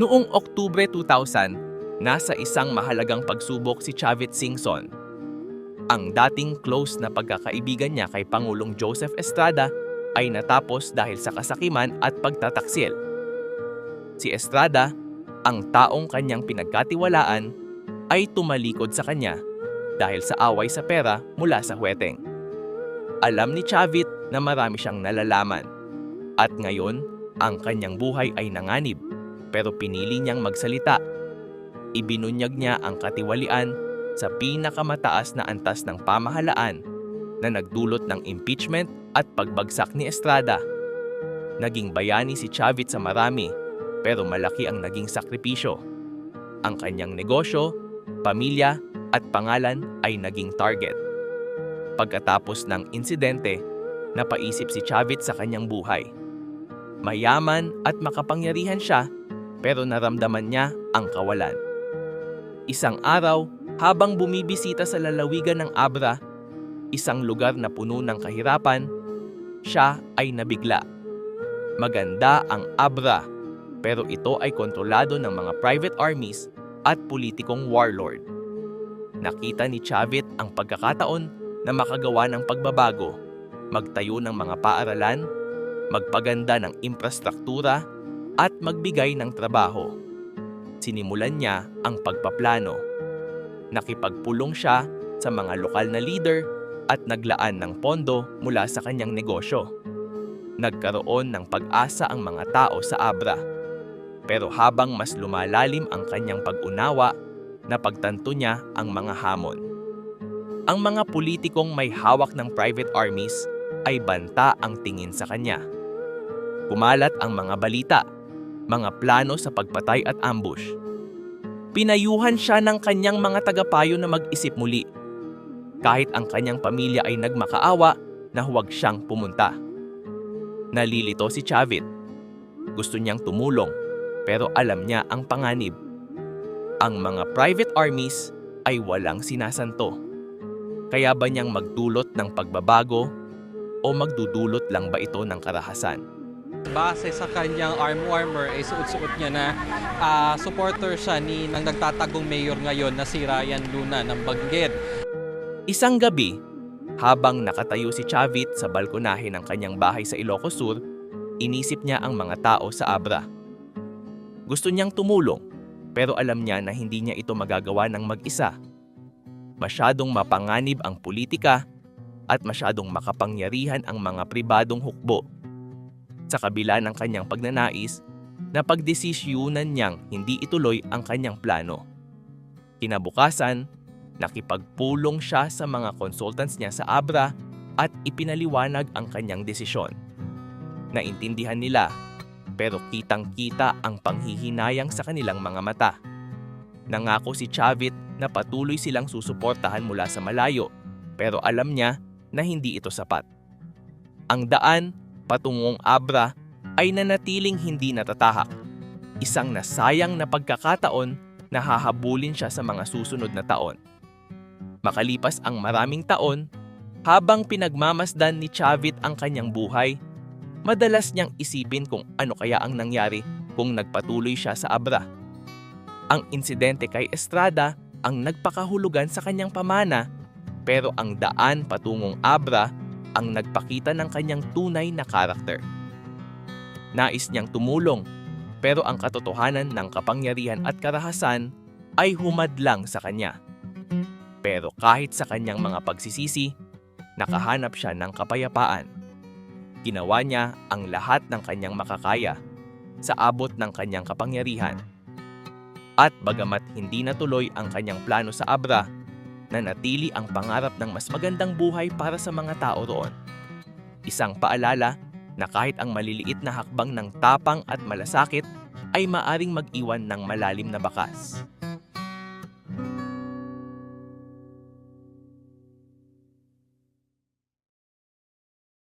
Noong Oktubre 2000, nasa isang mahalagang pagsubok si Chavit Singson. Ang dating close na pagkakaibigan niya kay Pangulong Joseph Estrada ay natapos dahil sa kasakiman at pagtataksil. Si Estrada, ang taong kanyang pinagkatiwalaan, ay tumalikod sa kanya dahil sa away sa pera mula sa huweteng. Alam ni Chavit na marami siyang nalalaman at ngayon ang kanyang buhay ay nanganib pero pinili niyang magsalita. Ibinunyag niya ang katiwalian sa pinakamataas na antas ng pamahalaan na nagdulot ng impeachment at pagbagsak ni Estrada. Naging bayani si Chavit sa marami pero malaki ang naging sakripisyo. Ang kanyang negosyo, pamilya at pangalan ay naging target. Pagkatapos ng insidente, napaisip si Chavit sa kanyang buhay. Mayaman at makapangyarihan siya pero naramdaman niya ang kawalan. Isang araw, habang bumibisita sa lalawigan ng Abra, isang lugar na puno ng kahirapan, siya ay nabigla. Maganda ang Abra, pero ito ay kontrolado ng mga private armies at politikong warlord. Nakita ni Chavit ang pagkakataon na makagawa ng pagbabago, magtayo ng mga paaralan, magpaganda ng infrastruktura at magbigay ng trabaho. Sinimulan niya ang pagpaplano. Nakipagpulong siya sa mga lokal na leader at naglaan ng pondo mula sa kanyang negosyo. Nagkaroon ng pag-asa ang mga tao sa Abra. Pero habang mas lumalalim ang kanyang pag-unawa, napagtanto niya ang mga hamon. Ang mga politikong may hawak ng private armies ay banta ang tingin sa kanya. Kumalat ang mga balita mga plano sa pagpatay at ambush. Pinayuhan siya ng kanyang mga tagapayo na mag-isip muli. Kahit ang kanyang pamilya ay nagmakaawa na huwag siyang pumunta. Nalilito si Chavit. Gusto niyang tumulong pero alam niya ang panganib. Ang mga private armies ay walang sinasanto. Kaya ba niyang magdulot ng pagbabago o magdudulot lang ba ito ng karahasan? Base sa kanyang arm warmer ay suot-suot niya na ah, supporter siya ni ng nagtatagong mayor ngayon na si Ryan Luna ng Bangged. Isang gabi, habang nakatayo si Chavit sa balkonahe ng kanyang bahay sa Ilocos Sur, inisip niya ang mga tao sa Abra. Gusto niyang tumulong, pero alam niya na hindi niya ito magagawa ng mag-isa. Masyadong mapanganib ang politika at masyadong makapangyarihan ang mga pribadong hukbo. Sa kabila ng kanyang pagnanais, napagdesisyunan niyang hindi ituloy ang kanyang plano. Kinabukasan, nakipagpulong siya sa mga consultants niya sa Abra at ipinaliwanag ang kanyang desisyon. Naintindihan nila, pero kitang-kita ang panghihinayang sa kanilang mga mata. Nangako si Chavit na patuloy silang susuportahan mula sa malayo, pero alam niya na hindi ito sapat. Ang daan patungong Abra ay nanatiling hindi natatahak. Isang nasayang na pagkakataon na hahabulin siya sa mga susunod na taon. Makalipas ang maraming taon, habang pinagmamasdan ni Chavit ang kanyang buhay, madalas niyang isipin kung ano kaya ang nangyari kung nagpatuloy siya sa Abra. Ang insidente kay Estrada ang nagpakahulugan sa kanyang pamana, pero ang daan patungong Abra ang nagpakita ng kanyang tunay na karakter. Nais niyang tumulong, pero ang katotohanan ng kapangyarihan at karahasan ay humadlang sa kanya. Pero kahit sa kanyang mga pagsisisi, nakahanap siya ng kapayapaan. Ginawa niya ang lahat ng kanyang makakaya sa abot ng kanyang kapangyarihan. At bagamat hindi natuloy ang kanyang plano sa Abra, nanatili ang pangarap ng mas magandang buhay para sa mga tao roon. Isang paalala na kahit ang maliliit na hakbang ng tapang at malasakit ay maaring mag-iwan ng malalim na bakas.